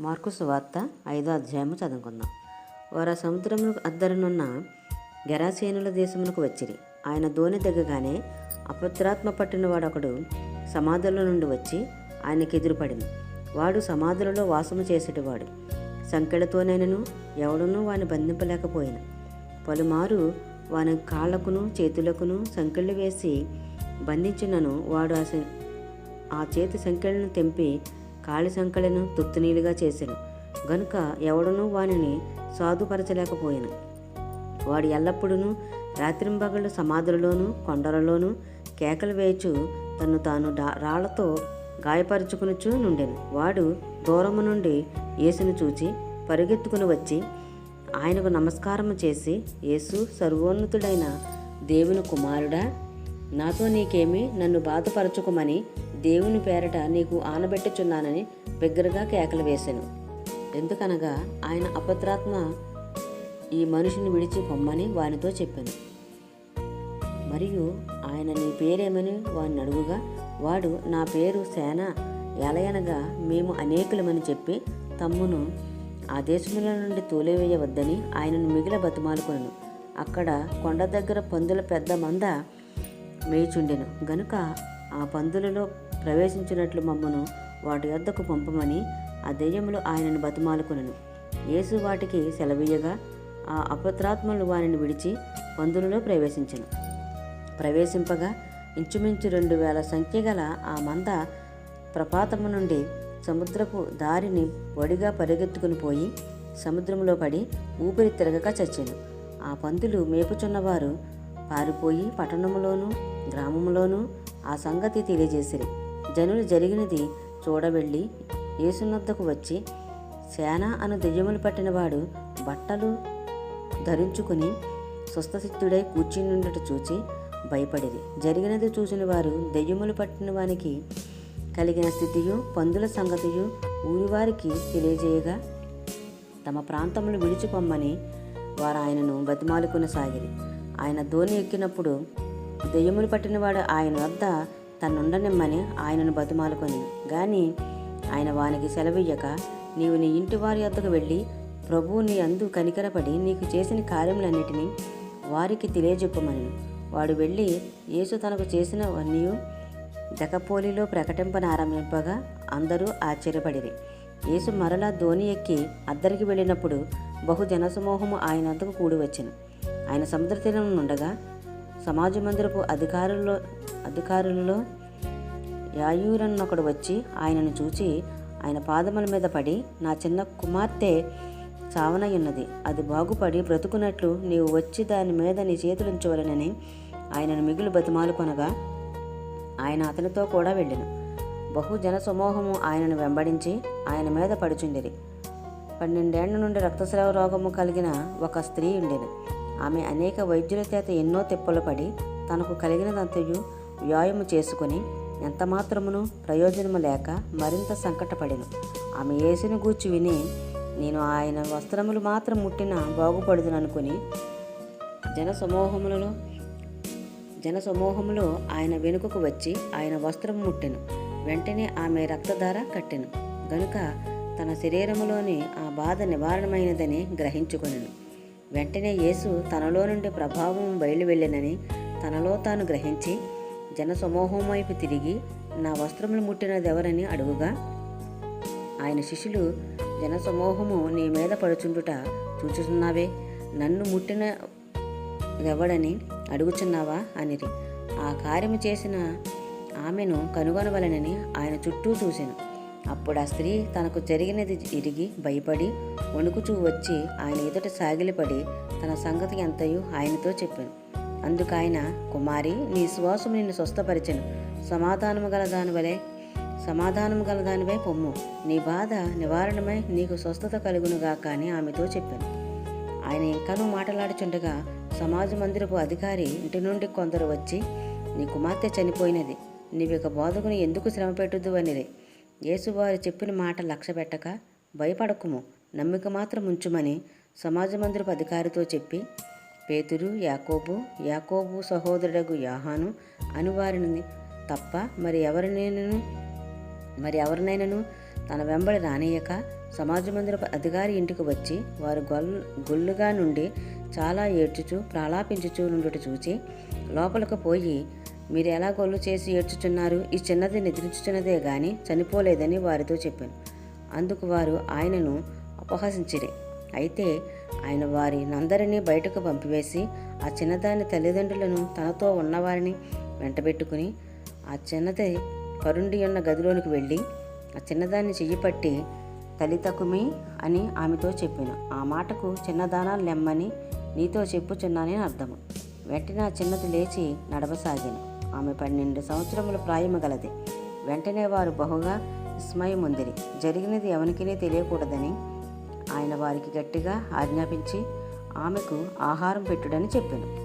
Mark సువార్త ఐదో అధ్యాయము చదువుకుందాం. వారు ఆ సముద్రములకు అద్దరనున్న గెరాసేనుల దేశమునకు వచ్చిరి. ఆయన దోణి దిగగానే అపత్రాత్మ పట్టిన వాడొకడు సమాధుల నుండి వచ్చి ఆయనకి ఎదురుపడింది. వాడు సమాధులలో వాసము చేసేటివాడు. సంకెళ్ళతోనైనను ఎవడునూ వాని బంధింపలేకపోయిన. పలుమారు వాని కాళ్ళకును చేతులకును సంకెళ్ళు వేసి బంధించినను వాడు ఆ సం- ఆ చేతి సంకెళ్ళను తెంపి కాలి సంకెళ్ళను తుత్తునీలుగా చేశాను గనుక ఎవడనూ వానిని సాధుపరచలేకపోయాను. వాడు ఎల్లప్పుడూ రాత్రింబగళ్ళు సమాధులలోనూ కొండలలోనూ కేకలు వేయచు తను తాను డా- రాళ్ళతో గాయపరుచుకునుచు నుండెను. వాడు దూరము నుండి యేసును చూచి పరుగెత్తుకుని వచ్చి ఆయనకు నమస్కారం చేసి యేసు సర్వోన్నతుడైన దేవుని కుమారుడా నాతో నీకేమి నన్ను బాధపరచుకోమని దేవుని పేరట నీకు ఆనబెట్టుచున్నానని బిగ్గరగా కేకలు వేశాను. ఎందుకనగా ఆయన అపత్రాత్మ ఈ మనిషిని విడిచి పొమ్మని వానితో చెప్పాను. మరియు ఆయన నీ పేరేమని వాడిని అడుగుగా వాడు నా పేరు సేన ఎలయనగా మేము అనేకులమని చెప్పి తమ్మును ఆ దేశముల నుండి తోలివేయవద్దని ఆయనను మిగిల బతిమాలుకొనను అక్కడ కొండ దగ్గర పందుల పెద్ద మంద మేచుండెను. గనుక ఆ పందులలో ప్రవేశించినట్లు మమ్మను వాటి వద్దకు పంపమని ఆ దెయ్యములు ఆయనను బతిమాలుకొనను. యేసు వాటికి సెలవీయగా ఆ అపత్రాత్మలు వారిని విడిచి పందులలో ప్రవేశించను. ప్రవేశింపగా ఇంచుమించు రెండు వేల సంఖ్య గల ఆ మంద ప్రపాతము నుండి సముద్రపు దారిని వడిగా పరిగెత్తుకుని పోయి సముద్రంలో పడి ఊపిరి తిరగక చచ్చాను. ఆ పందులు మేపుచున్నవారు పారిపోయి పట్టణంలోనూ గ్రామంలోనూ ఆ సంగతి తెలియజేసిరి. జనులు జరిగినది చూడవెళ్ళి యేసునద్దకు వచ్చి సేన అను దెయ్యములు పట్టినవాడు బట్టలు ధరించుకుని స్వస్థసిద్ధుడై కూర్చునుండట చూచి భయపడేది జరిగినది చూసిన వారు దెయ్యములు పట్టిన వానికి కలిగిన స్థితియు పందుల సంగతియు ఊరివారికి తెలియజేయగా తమ ప్రాంతములు విడిచిపొమ్మని వారు ఆయనను బతిమాలుకునసాగిరి. ఆయన ధోని ఎక్కినప్పుడు దెయ్యములు పట్టినవాడు ఆయన వద్ద తన్నుండనిమ్మని ఆయనను బతుమాలుకొని గాని ఆయన వానికి సెలవియ్యక నీవు నీ ఇంటి వారి వద్దకు వెళ్ళి ప్రభువు నీ అందు కనికరపడి నీకు చేసిన కార్యములన్నిటినీ వారికి తెలియజెప్పమని. వాడు వెళ్ళి యేసు తనకు చేసినవన్నీ దెకపోలిలో ప్రకటింపనారంభింపగా అందరూ ఆశ్చర్యపడిరి. యేసు మరలా ధోని ఎక్కి అద్దరికి వెళ్ళినప్పుడు బహు జనసమూహము ఆయన అందుకు కూడి వచ్చను. ఆయన సముద్ర తీరం నుండగా సమాజ మందిరపు అధికారుల్లో అధికారులలో యాయూరన్నొకడు వచ్చి ఆయనను చూచి ఆయన పాదముల మీద పడి నా చిన్న కుమార్తె చావనయున్నది. అది బాగుపడి బ్రతుకున్నట్లు నీవు వచ్చి దాని మీద నీ చేతులుంచవలనని ఆయనను మిగులు బతిమాలు కొనగా ఆయన అతనితో కూడా వెళ్ళెను. బహుజన సమూహము ఆయనను వెంబడించి ఆయన మీద పడుచుండిరి పన్నెండేళ్ళ నుండి రక్తస్రావ రోగము కలిగిన ఒక స్త్రీ ఉండేది ఆమె అనేక వైద్యుల చేత ఎన్నో తిప్పలు పడి తనకు కలిగినదంతయు వ్యాయామం చేసుకుని ఎంతమాత్రమును ప్రయోజనము లేక మరింత సంకటపడెను. ఆమె యేసును గూర్చి విని నేను ఆయన వస్త్రములు మాత్రం ముట్టిన బాగుపడుదుననుకుని జన సమూహములలో ఆయన వెనుకకు వచ్చి ఆయన వస్త్రం ముట్టెను. వెంటనే ఆమె రక్తధార కట్టెను. గనుక తన శరీరములోని ఆ బాధ నివారణమైనదని గ్రహించుకొనెను. వెంటనే యేసు తనలో నుండి ప్రభావం బయలువెళ్ళినని తనలో తాను గ్రహించి జనసమూహం వైపు తిరిగి నా వస్త్రములు ముట్టినదెవరని అడుగుగా ఆయన శిష్యులు జనసమూహము నీ మీద పడుచుండుట చూచుచున్నావే నన్ను ముట్టిన ఎవడని అడుగుచున్నావా? అనిరి. ఆ కార్యము చేసిన ఆమెను కనుగొనవలనని ఆయన చుట్టూ చూశాను అప్పుడు ఆ స్త్రీ తనకు జరిగినది ఇరిగి భయపడి వణుకుచూ వచ్చి ఆయన ఎదుట సాగిలిపడి తన సంగతి ఎంతయో ఆయనతో చెప్పాను. అందుకు ఆయన కుమారి నీ శ్వాసము నిన్ను స్వస్థపరిచెను. సమాధానము గల దానివలే సమాధానము గల దానివై పొమ్ము. నీ బాధ నివారణమై నీకు స్వస్థత కలుగునుగా కానీ ఆమెతో చెప్పాను. ఆయన ఇంకనూ మాట్లాడుచుండగా సమాజ మందిరపు అధికారి ఇంటి నుండి కొందరు వచ్చి నీ కుమార్తె చనిపోయినది. నీవిక బోధకుని ఎందుకు శ్రమ పెట్టుద్దు అనిరే? యేసువారు చెప్పిన మాట లక్ష్య పెట్టక భయపడకుము. నమ్మిక మాత్రం ఉంచుమని సమాజ మందిరపు అధికారితో చెప్పి పేతురు యాకోబు యాకోబు సహోదరుడగు యాహాను అనువారిని తప్ప మరి ఎవరినైనను మరి ఎవరినైనాను తన వెంబడి రానియక సమాజ మందిరపు అధికారి ఇంటికి వచ్చి వారు గొల్ గొల్లుగా నుండి చాలా ఏడ్చుచు ప్రాలాపించుచూ నుండుట చూచి లోపలికి పోయి మీరు ఎలా గొల్లు చేసి ఏడ్చుచున్నారు? ఈ చిన్నది నిద్రించుచున్నదే గాని చనిపోలేదని వారితో చెప్పాను. అందుకు వారు ఆయనను అపహసించిరే. అయితే ఆయన వారి నందరినీ బయటకు పంపివేసి ఆ చిన్నదాని తల్లిదండ్రులను తనతో ఉన్నవారిని వెంటబెట్టుకుని ఆ చిన్నది కరుండి ఉన్న గదిలోనికి వెళ్ళి ఆ చిన్నదాన్ని చెయ్యి పట్టి తల్లితకుమి అని ఆమెతో చెప్పాను. ఆ మాటకు చిన్నదానా లెమ్మని నీతో చెప్పుచున్నానని అర్థము వెంటనే ఆ చిన్నది లేచి నడవసాగాను. ఆమె పన్నెండు సంవత్సరముల ప్రాయము గలది. వెంటనే వారు బహుగా విస్మయముందిరి. జరిగినది ఎవరికినే తెలియకూడదని ఆయన వారికి గట్టిగా ఆజ్ఞాపించి ఆమెకు ఆహారం పెట్టుడని చెప్పాను.